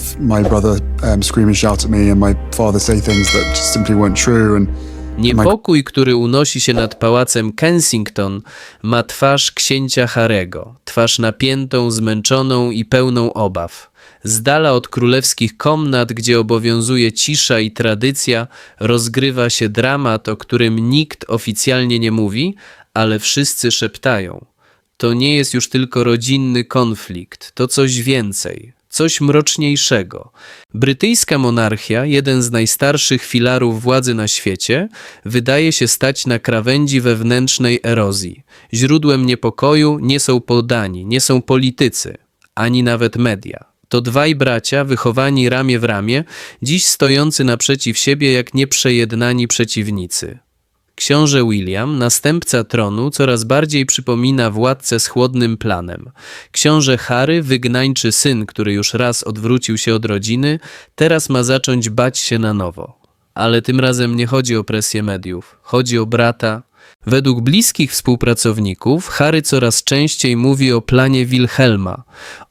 have my brother um, scream and shout at me, and my father say things that just simply weren't true. And Niepokój, który unosi się nad pałacem Kensington, ma twarz księcia Harego, twarz napiętą, zmęczoną i pełną obaw. Z dala od królewskich komnat, gdzie obowiązuje cisza i tradycja, rozgrywa się dramat, o którym nikt oficjalnie nie mówi, ale wszyscy szeptają. To nie jest już tylko rodzinny konflikt, to coś więcej, coś mroczniejszego. Brytyjska monarchia, jeden z najstarszych filarów władzy na świecie, wydaje się stać na krawędzi wewnętrznej erozji. Źródłem niepokoju nie są poddani, nie są politycy, ani nawet media. To dwaj bracia, wychowani ramię w ramię, dziś stojący naprzeciw siebie jak nieprzejednani przeciwnicy. Książę William, następca tronu, coraz bardziej przypomina władcę z chłodnym planem. Książę Harry, wygnańczy syn, który już raz odwrócił się od rodziny, teraz ma zacząć bać się na nowo. Ale tym razem nie chodzi o presję mediów, chodzi o brata. Według bliskich współpracowników Harry coraz częściej mówi o planie Wilhelma,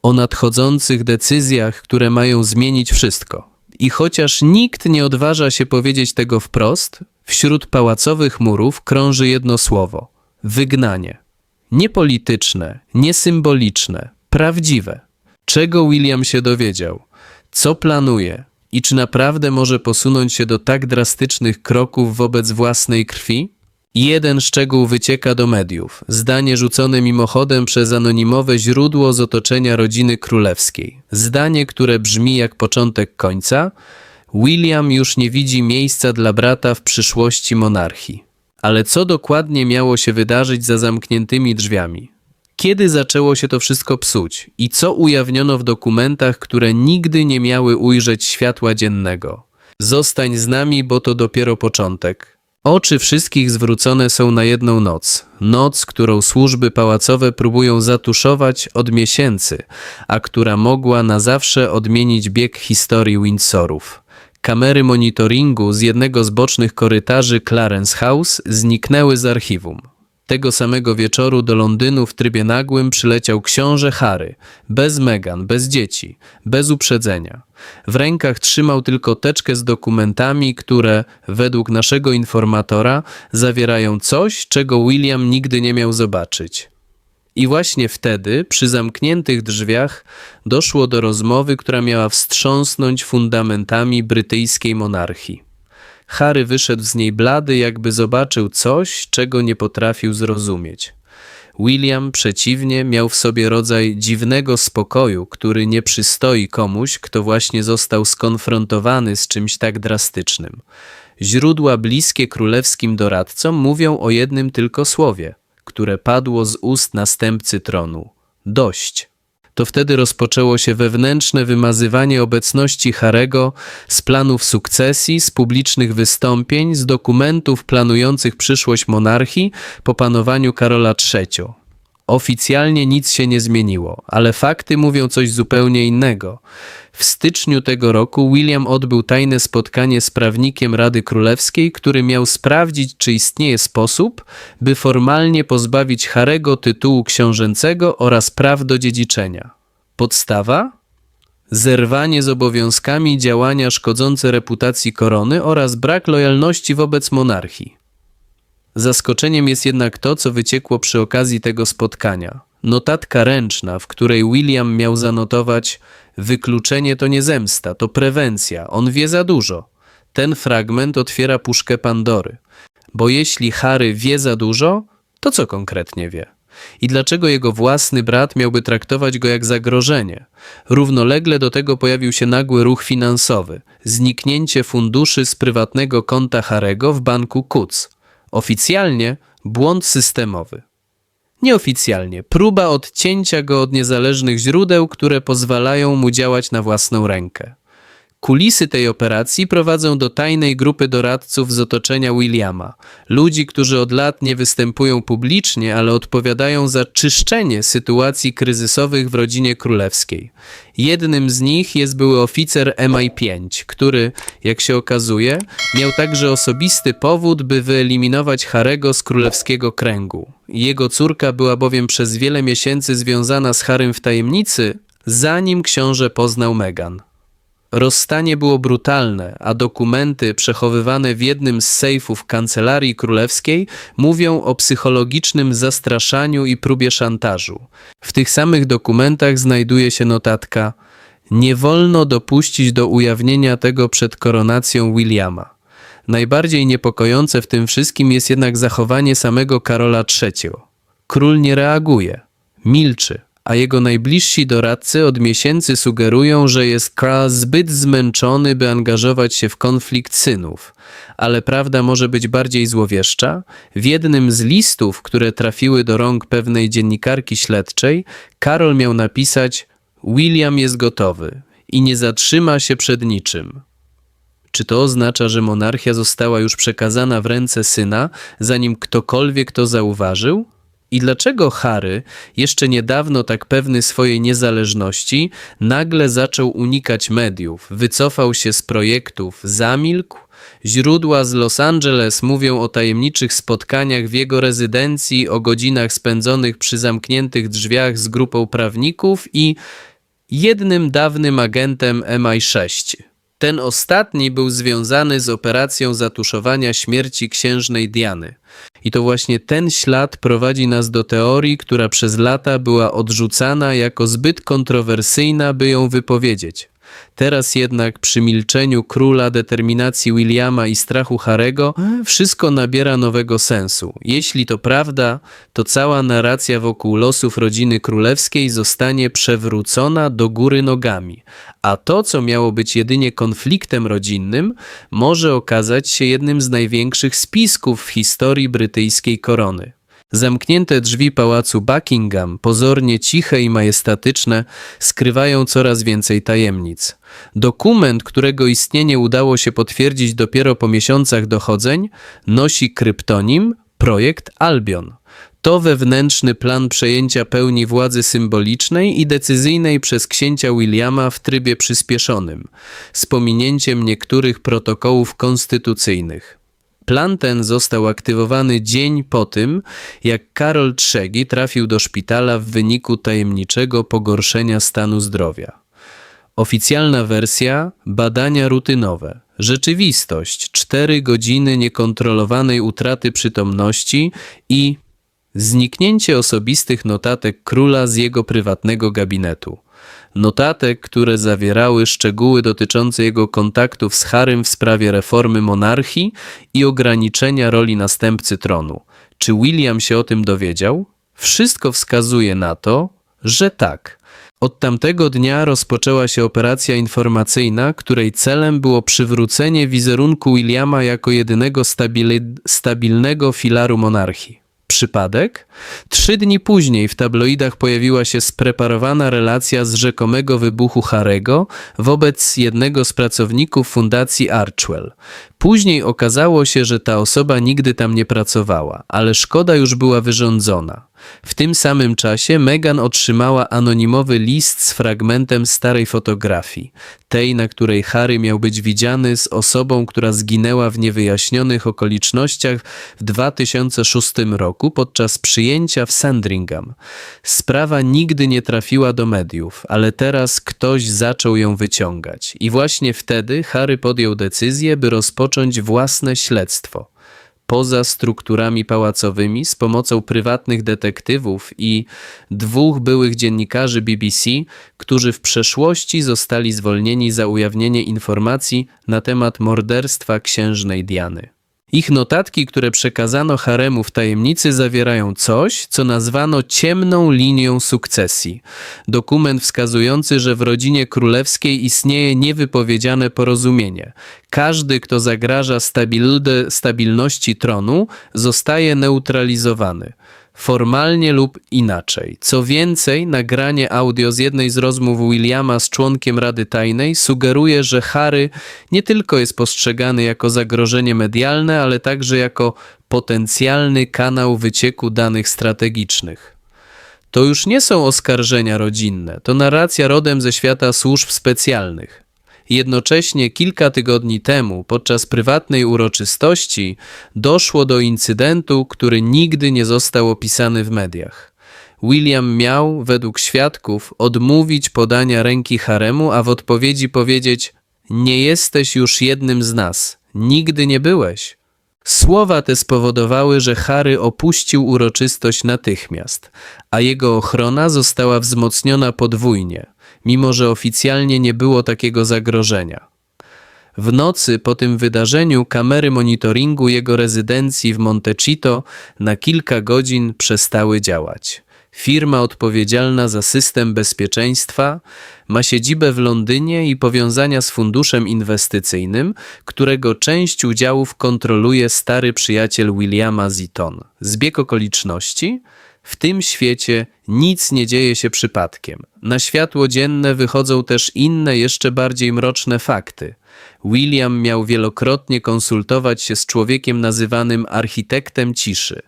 o nadchodzących decyzjach, które mają zmienić wszystko. I chociaż nikt nie odważa się powiedzieć tego wprost, wśród pałacowych murów krąży jedno słowo wygnanie. Nie polityczne, nie symboliczne, prawdziwe. Czego William się dowiedział? Co planuje? I czy naprawdę może posunąć się do tak drastycznych kroków wobec własnej krwi? Jeden szczegół wycieka do mediów. Zdanie rzucone mimochodem przez anonimowe źródło z otoczenia rodziny królewskiej. Zdanie, które brzmi jak początek końca. William już nie widzi miejsca dla brata w przyszłości monarchii. Ale co dokładnie miało się wydarzyć za zamkniętymi drzwiami? Kiedy zaczęło się to wszystko psuć i co ujawniono w dokumentach, które nigdy nie miały ujrzeć światła dziennego? Zostań z nami, bo to dopiero początek. Oczy wszystkich zwrócone są na jedną noc. Noc, którą służby pałacowe próbują zatuszować od miesięcy, a która mogła na zawsze odmienić bieg historii Windsorów. Kamery monitoringu z jednego z bocznych korytarzy Clarence House zniknęły z archiwum. Tego samego wieczoru do Londynu w trybie nagłym przyleciał książę Harry, bez Meghan, bez dzieci, bez uprzedzenia. W rękach trzymał tylko teczkę z dokumentami, które, według naszego informatora, zawierają coś, czego William nigdy nie miał zobaczyć. I właśnie wtedy, przy zamkniętych drzwiach, doszło do rozmowy, która miała wstrząsnąć fundamentami brytyjskiej monarchii. Harry wyszedł z niej blady, jakby zobaczył coś, czego nie potrafił zrozumieć. William przeciwnie miał w sobie rodzaj dziwnego spokoju, który nie przystoi komuś, kto właśnie został skonfrontowany z czymś tak drastycznym. Źródła bliskie królewskim doradcom mówią o jednym tylko słowie, które padło z ust następcy tronu: dość. To wtedy rozpoczęło się wewnętrzne wymazywanie obecności Harego z planów sukcesji, z publicznych wystąpień, z dokumentów planujących przyszłość monarchii po panowaniu Karola III. Oficjalnie nic się nie zmieniło, ale fakty mówią coś zupełnie innego. W styczniu tego roku William odbył tajne spotkanie z prawnikiem Rady Królewskiej, który miał sprawdzić, czy istnieje sposób, by formalnie pozbawić Harego tytułu książęcego oraz praw do dziedziczenia. Podstawa? Zerwanie z obowiązkami działania szkodzące reputacji korony oraz brak lojalności wobec monarchii. Zaskoczeniem jest jednak to, co wyciekło przy okazji tego spotkania. Notatka ręczna, w której William miał zanotować: Wykluczenie to nie zemsta, to prewencja, on wie za dużo. Ten fragment otwiera puszkę Pandory. Bo jeśli Harry wie za dużo, to co konkretnie wie? I dlaczego jego własny brat miałby traktować go jak zagrożenie? Równolegle do tego pojawił się nagły ruch finansowy zniknięcie funduszy z prywatnego konta Harego w banku Kuc. Oficjalnie błąd systemowy. Nieoficjalnie próba odcięcia go od niezależnych źródeł, które pozwalają mu działać na własną rękę. Kulisy tej operacji prowadzą do tajnej grupy doradców z otoczenia Williama, ludzi, którzy od lat nie występują publicznie, ale odpowiadają za czyszczenie sytuacji kryzysowych w rodzinie królewskiej. Jednym z nich jest były oficer MI5, który, jak się okazuje, miał także osobisty powód, by wyeliminować Harego z królewskiego kręgu. Jego córka była bowiem przez wiele miesięcy związana z Harym w tajemnicy, zanim książę poznał Meghan. Rozstanie było brutalne, a dokumenty przechowywane w jednym z sejfów kancelarii królewskiej mówią o psychologicznym zastraszaniu i próbie szantażu. W tych samych dokumentach znajduje się notatka: Nie wolno dopuścić do ujawnienia tego przed koronacją Williama. Najbardziej niepokojące w tym wszystkim jest jednak zachowanie samego Karola III. Król nie reaguje, milczy, a jego najbliżsi doradcy od miesięcy sugerują, że jest Karl zbyt zmęczony, by angażować się w konflikt synów. Ale prawda może być bardziej złowieszcza. W jednym z listów, które trafiły do rąk pewnej dziennikarki śledczej, Karol miał napisać: William jest gotowy i nie zatrzyma się przed niczym. Czy to oznacza, że monarchia została już przekazana w ręce syna, zanim ktokolwiek to zauważył? I dlaczego Harry, jeszcze niedawno tak pewny swojej niezależności, nagle zaczął unikać mediów, wycofał się z projektów, zamilkł? Źródła z Los Angeles mówią o tajemniczych spotkaniach w jego rezydencji, o godzinach spędzonych przy zamkniętych drzwiach z grupą prawników i jednym dawnym agentem MI6. Ten ostatni był związany z operacją zatuszowania śmierci księżnej Diany. I to właśnie ten ślad prowadzi nas do teorii, która przez lata była odrzucana jako zbyt kontrowersyjna, by ją wypowiedzieć. Teraz jednak przy milczeniu króla, determinacji Williama i strachu Harego wszystko nabiera nowego sensu. Jeśli to prawda, to cała narracja wokół losów rodziny królewskiej zostanie przewrócona do góry nogami, a to, co miało być jedynie konfliktem rodzinnym, może okazać się jednym z największych spisków w historii brytyjskiej korony. Zamknięte drzwi pałacu Buckingham, pozornie ciche i majestatyczne, skrywają coraz więcej tajemnic. Dokument, którego istnienie udało się potwierdzić dopiero po miesiącach dochodzeń, nosi kryptonim Projekt Albion. To wewnętrzny plan przejęcia pełni władzy symbolicznej i decyzyjnej przez księcia Williama w trybie przyspieszonym, z pominięciem niektórych protokołów konstytucyjnych. Plan ten został aktywowany dzień po tym, jak Karol III trafił do szpitala w wyniku tajemniczego pogorszenia stanu zdrowia. Oficjalna wersja badania rutynowe. Rzeczywistość 4 godziny niekontrolowanej utraty przytomności i zniknięcie osobistych notatek króla z jego prywatnego gabinetu. Notatek, które zawierały szczegóły dotyczące jego kontaktów z Harym w sprawie reformy monarchii i ograniczenia roli następcy tronu. Czy William się o tym dowiedział? Wszystko wskazuje na to, że tak. Od tamtego dnia rozpoczęła się operacja informacyjna, której celem było przywrócenie wizerunku Williama jako jedynego stabilnego filaru monarchii. Przypadek? Trzy dni później w tabloidach pojawiła się spreparowana relacja z rzekomego wybuchu Harego wobec jednego z pracowników fundacji Archwell. Później okazało się, że ta osoba nigdy tam nie pracowała, ale szkoda już była wyrządzona. W tym samym czasie Meghan otrzymała anonimowy list z fragmentem starej fotografii, tej, na której Harry miał być widziany z osobą, która zginęła w niewyjaśnionych okolicznościach w 2006 roku podczas przyjęcia w Sandringham. Sprawa nigdy nie trafiła do mediów, ale teraz ktoś zaczął ją wyciągać. I właśnie wtedy Harry podjął decyzję, by rozpocząć własne śledztwo poza strukturami pałacowymi z pomocą prywatnych detektywów i dwóch byłych dziennikarzy BBC, którzy w przeszłości zostali zwolnieni za ujawnienie informacji na temat morderstwa księżnej Diany. Ich notatki, które przekazano haremu w tajemnicy, zawierają coś, co nazwano ciemną linią sukcesji. Dokument wskazujący, że w rodzinie królewskiej istnieje niewypowiedziane porozumienie. Każdy, kto zagraża stabilności tronu, zostaje neutralizowany. Formalnie lub inaczej. Co więcej, nagranie audio z jednej z rozmów Williama z członkiem Rady Tajnej sugeruje, że Harry nie tylko jest postrzegany jako zagrożenie medialne, ale także jako potencjalny kanał wycieku danych strategicznych. To już nie są oskarżenia rodzinne, to narracja rodem ze świata służb specjalnych. Jednocześnie kilka tygodni temu, podczas prywatnej uroczystości, doszło do incydentu, który nigdy nie został opisany w mediach. William miał, według świadków, odmówić podania ręki haremu, a w odpowiedzi powiedzieć: Nie jesteś już jednym z nas. Nigdy nie byłeś. Słowa te spowodowały, że Harry opuścił uroczystość natychmiast, a jego ochrona została wzmocniona podwójnie, mimo że oficjalnie nie było takiego zagrożenia. W nocy po tym wydarzeniu kamery monitoringu jego rezydencji w Montecito na kilka godzin przestały działać. Firma odpowiedzialna za system bezpieczeństwa ma siedzibę w Londynie i powiązania z funduszem inwestycyjnym, którego część udziałów kontroluje stary przyjaciel Williama Ziton. Zbieg okoliczności? W tym świecie nic nie dzieje się przypadkiem. Na światło dzienne wychodzą też inne, jeszcze bardziej mroczne fakty. William miał wielokrotnie konsultować się z człowiekiem nazywanym architektem ciszy.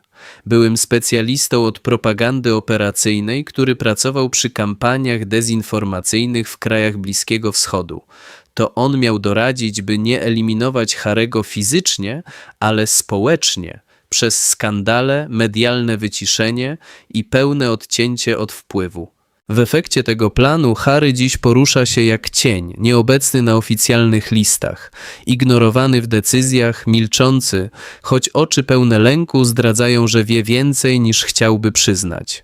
Byłym specjalistą od propagandy operacyjnej, który pracował przy kampaniach dezinformacyjnych w krajach Bliskiego Wschodu. To on miał doradzić, by nie eliminować Harego fizycznie, ale społecznie, przez skandale, medialne wyciszenie i pełne odcięcie od wpływu. W efekcie tego planu Harry dziś porusza się jak cień, nieobecny na oficjalnych listach, ignorowany w decyzjach, milczący, choć oczy pełne lęku zdradzają, że wie więcej niż chciałby przyznać.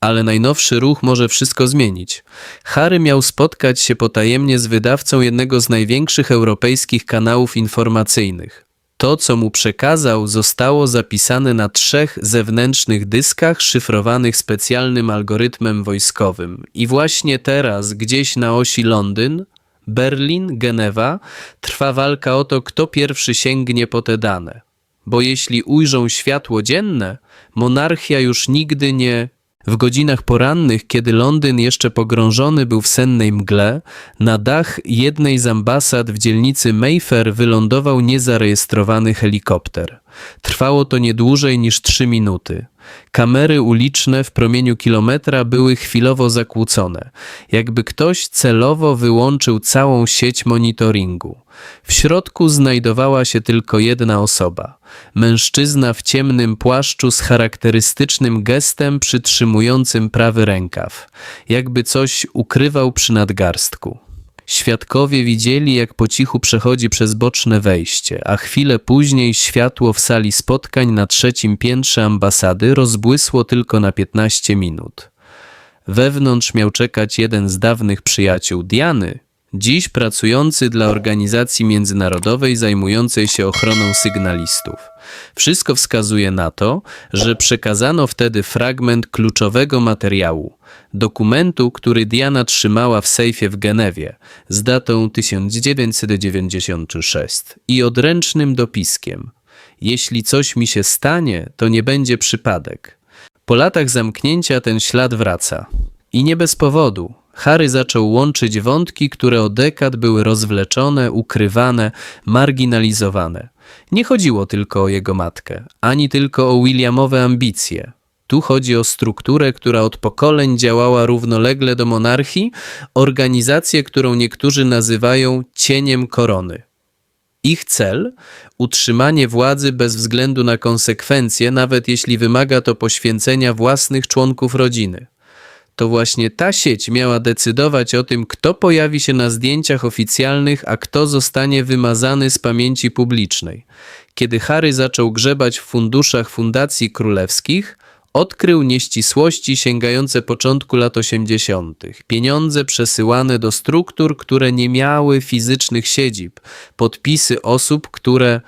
Ale najnowszy ruch może wszystko zmienić. Harry miał spotkać się potajemnie z wydawcą jednego z największych europejskich kanałów informacyjnych. To, co mu przekazał, zostało zapisane na trzech zewnętrznych dyskach szyfrowanych specjalnym algorytmem wojskowym. I właśnie teraz, gdzieś na osi Londyn, Berlin, Genewa, trwa walka o to, kto pierwszy sięgnie po te dane. Bo jeśli ujrzą światło dzienne, monarchia już nigdy nie w godzinach porannych, kiedy Londyn jeszcze pogrążony był w sennej mgle, na dach jednej z ambasad w dzielnicy Mayfair wylądował niezarejestrowany helikopter. Trwało to nie dłużej niż trzy minuty. Kamery uliczne w promieniu kilometra były chwilowo zakłócone, jakby ktoś celowo wyłączył całą sieć monitoringu. W środku znajdowała się tylko jedna osoba. Mężczyzna w ciemnym płaszczu z charakterystycznym gestem przytrzymującym prawy rękaw, jakby coś ukrywał przy nadgarstku. Świadkowie widzieli, jak po cichu przechodzi przez boczne wejście, a chwilę później światło w sali spotkań na trzecim piętrze ambasady rozbłysło tylko na 15 minut. Wewnątrz miał czekać jeden z dawnych przyjaciół Diany, dziś pracujący dla organizacji międzynarodowej zajmującej się ochroną sygnalistów. Wszystko wskazuje na to, że przekazano wtedy fragment kluczowego materiału, dokumentu, który Diana trzymała w sejfie w Genewie z datą 1996 i odręcznym dopiskiem. Jeśli coś mi się stanie, to nie będzie przypadek. Po latach zamknięcia ten ślad wraca. I nie bez powodu. Harry zaczął łączyć wątki, które od dekad były rozwleczone, ukrywane, marginalizowane. Nie chodziło tylko o jego matkę, ani tylko o Williamowe ambicje. Tu chodzi o strukturę, która od pokoleń działała równolegle do monarchii, organizację, którą niektórzy nazywają cieniem korony. Ich cel utrzymanie władzy bez względu na konsekwencje, nawet jeśli wymaga to poświęcenia własnych członków rodziny. To właśnie ta sieć miała decydować o tym, kto pojawi się na zdjęciach oficjalnych, a kto zostanie wymazany z pamięci publicznej. Kiedy Harry zaczął grzebać w funduszach fundacji królewskich, odkrył nieścisłości sięgające początku lat 80. Pieniądze przesyłane do struktur, które nie miały fizycznych siedzib, podpisy osób, które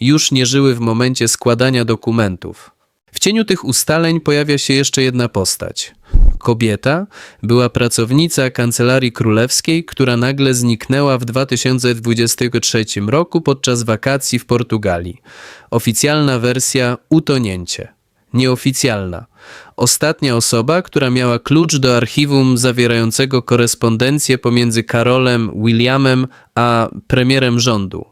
już nie żyły w momencie składania dokumentów. W cieniu tych ustaleń pojawia się jeszcze jedna postać. Kobieta była pracownica kancelarii królewskiej, która nagle zniknęła w 2023 roku podczas wakacji w Portugalii. Oficjalna wersja utonięcie. Nieoficjalna. Ostatnia osoba, która miała klucz do archiwum zawierającego korespondencję pomiędzy Karolem Williamem a premierem rządu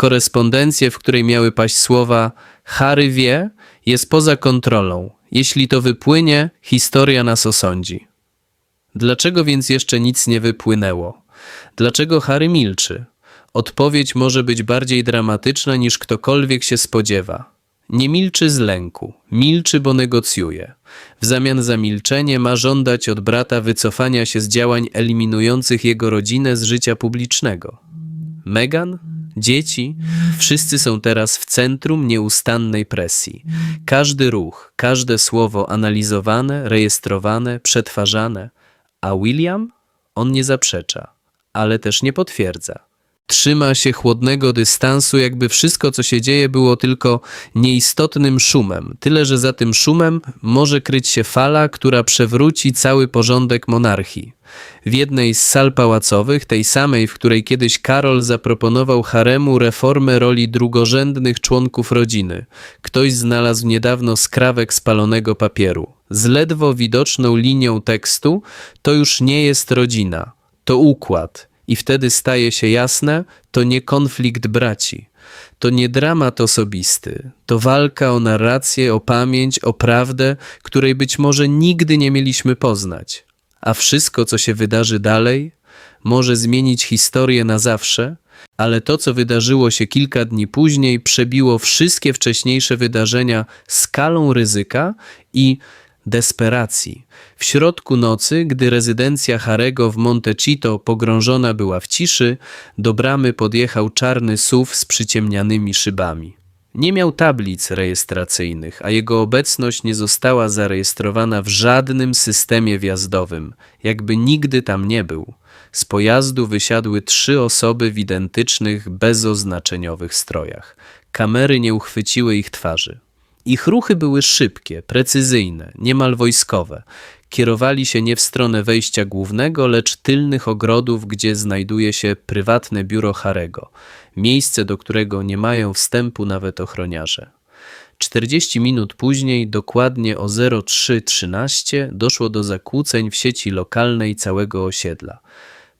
korespondencję, w której miały paść słowa Harry wie, jest poza kontrolą. Jeśli to wypłynie, historia nas osądzi. Dlaczego więc jeszcze nic nie wypłynęło? Dlaczego Harry milczy? Odpowiedź może być bardziej dramatyczna niż ktokolwiek się spodziewa. Nie milczy z lęku, milczy, bo negocjuje. W zamian za milczenie ma żądać od brata wycofania się z działań eliminujących jego rodzinę z życia publicznego. Megan, dzieci, wszyscy są teraz w centrum nieustannej presji. Każdy ruch, każde słowo analizowane, rejestrowane, przetwarzane. A William? On nie zaprzecza, ale też nie potwierdza. Trzyma się chłodnego dystansu, jakby wszystko, co się dzieje, było tylko nieistotnym szumem. Tyle, że za tym szumem może kryć się fala, która przewróci cały porządek monarchii. W jednej z sal pałacowych, tej samej, w której kiedyś Karol zaproponował haremu reformę roli drugorzędnych członków rodziny, ktoś znalazł niedawno skrawek spalonego papieru. Z ledwo widoczną linią tekstu to już nie jest rodzina, to układ. I wtedy staje się jasne, to nie konflikt braci. To nie dramat osobisty, to walka o narrację, o pamięć, o prawdę, której być może nigdy nie mieliśmy poznać. A wszystko, co się wydarzy dalej, może zmienić historię na zawsze, ale to, co wydarzyło się kilka dni później, przebiło wszystkie wcześniejsze wydarzenia skalą ryzyka i desperacji. W środku nocy, gdy rezydencja Harego w Montecito pogrążona była w ciszy, do bramy podjechał czarny SUV z przyciemnianymi szybami. Nie miał tablic rejestracyjnych, a jego obecność nie została zarejestrowana w żadnym systemie wjazdowym, jakby nigdy tam nie był. Z pojazdu wysiadły trzy osoby w identycznych, bezoznaczeniowych strojach. Kamery nie uchwyciły ich twarzy. Ich ruchy były szybkie, precyzyjne, niemal wojskowe. Kierowali się nie w stronę wejścia głównego, lecz tylnych ogrodów, gdzie znajduje się prywatne biuro Harego, miejsce, do którego nie mają wstępu nawet ochroniarze. 40 minut później, dokładnie o 03.13, doszło do zakłóceń w sieci lokalnej całego osiedla.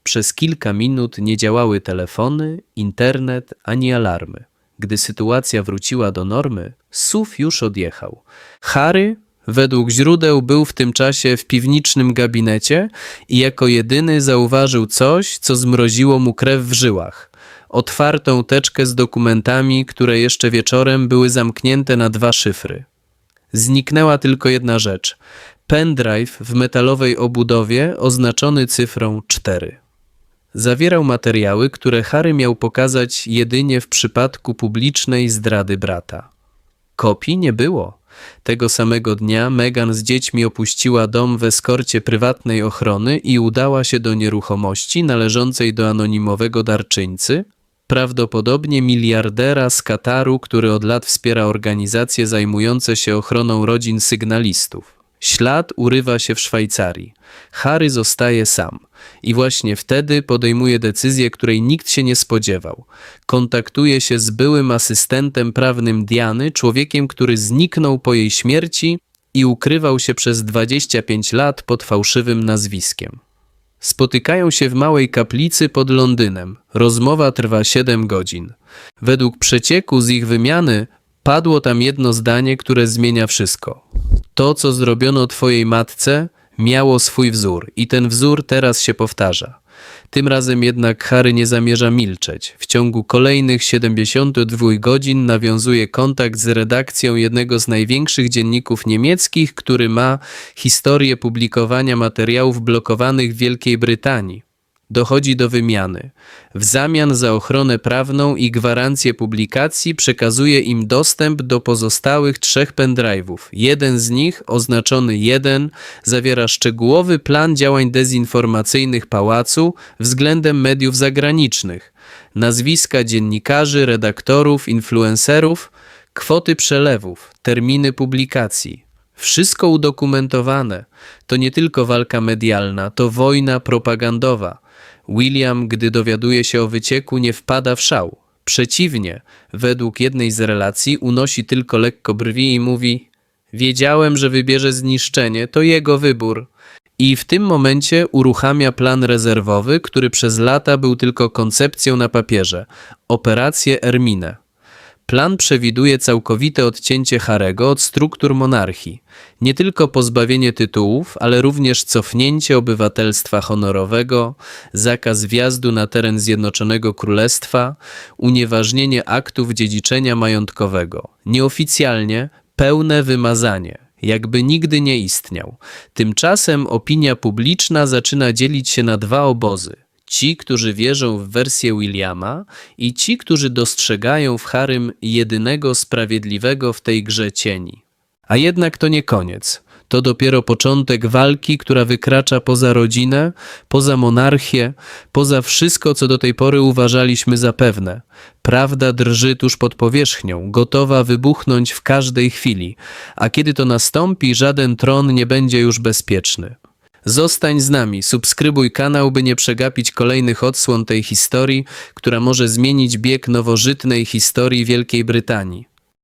Przez kilka minut nie działały telefony, internet ani alarmy. Gdy sytuacja wróciła do normy, SUV już odjechał. Harry, według źródeł, był w tym czasie w piwniczym gabinecie i jako jedyny zauważył coś, co zmroziło mu krew w żyłach. Otwartą teczkę z dokumentami, które jeszcze wieczorem były zamknięte na dwa szyfry. Zniknęła tylko jedna rzecz. Pendrive w metalowej obudowie oznaczony cyfrą 4. Zawierał materiały, które Harry miał pokazać jedynie w przypadku publicznej zdrady brata. Kopii nie było. Tego samego dnia Megan z dziećmi opuściła dom w eskorcie prywatnej ochrony i udała się do nieruchomości należącej do anonimowego darczyńcy, prawdopodobnie miliardera z Kataru, który od lat wspiera organizacje zajmujące się ochroną rodzin sygnalistów. Ślad urywa się w Szwajcarii. Harry zostaje sam. I właśnie wtedy podejmuje decyzję, której nikt się nie spodziewał. Kontaktuje się z byłym asystentem prawnym Diany, człowiekiem, który zniknął po jej śmierci i ukrywał się przez 25 lat pod fałszywym nazwiskiem. Spotykają się w małej kaplicy pod Londynem. Rozmowa trwa 7 godzin. Według przecieku z ich wymiany padło tam jedno zdanie, które zmienia wszystko. To, co zrobiono twojej matce, miało swój wzór i ten wzór teraz się powtarza. Tym razem jednak Harry nie zamierza milczeć. W ciągu kolejnych 72 godzin nawiązuje kontakt z redakcją jednego z największych dzienników niemieckich, który ma historię publikowania materiałów blokowanych w Wielkiej Brytanii. Dochodzi do wymiany. W zamian za ochronę prawną i gwarancję publikacji przekazuje im dostęp do pozostałych trzech pendrive'ów. Jeden z nich, oznaczony 1, zawiera szczegółowy plan działań dezinformacyjnych pałacu względem mediów zagranicznych, nazwiska dziennikarzy, redaktorów, influencerów, kwoty przelewów, terminy publikacji. Wszystko udokumentowane. To nie tylko walka medialna, to wojna propagandowa. William, gdy dowiaduje się o wycieku, nie wpada w szał. Przeciwnie, według jednej z relacji unosi tylko lekko brwi i mówi: Wiedziałem, że wybierze zniszczenie, to jego wybór. I w tym momencie uruchamia plan rezerwowy, który przez lata był tylko koncepcją na papierze operację Erminę. Plan przewiduje całkowite odcięcie Harego od struktur monarchii. Nie tylko pozbawienie tytułów, ale również cofnięcie obywatelstwa honorowego, zakaz wjazdu na teren Zjednoczonego Królestwa, unieważnienie aktów dziedziczenia majątkowego. Nieoficjalnie pełne wymazanie, jakby nigdy nie istniał. Tymczasem opinia publiczna zaczyna dzielić się na dwa obozy. Ci, którzy wierzą w wersję Williama i ci, którzy dostrzegają w Harym jedynego sprawiedliwego w tej grze cieni. A jednak to nie koniec. To dopiero początek walki, która wykracza poza rodzinę, poza monarchię, poza wszystko, co do tej pory uważaliśmy za pewne. Prawda drży tuż pod powierzchnią, gotowa wybuchnąć w każdej chwili, a kiedy to nastąpi, żaden tron nie będzie już bezpieczny. Zostań z nami, subskrybuj kanał, by nie przegapić kolejnych odsłon tej historii, która może zmienić bieg nowożytnej historii Wielkiej Brytanii.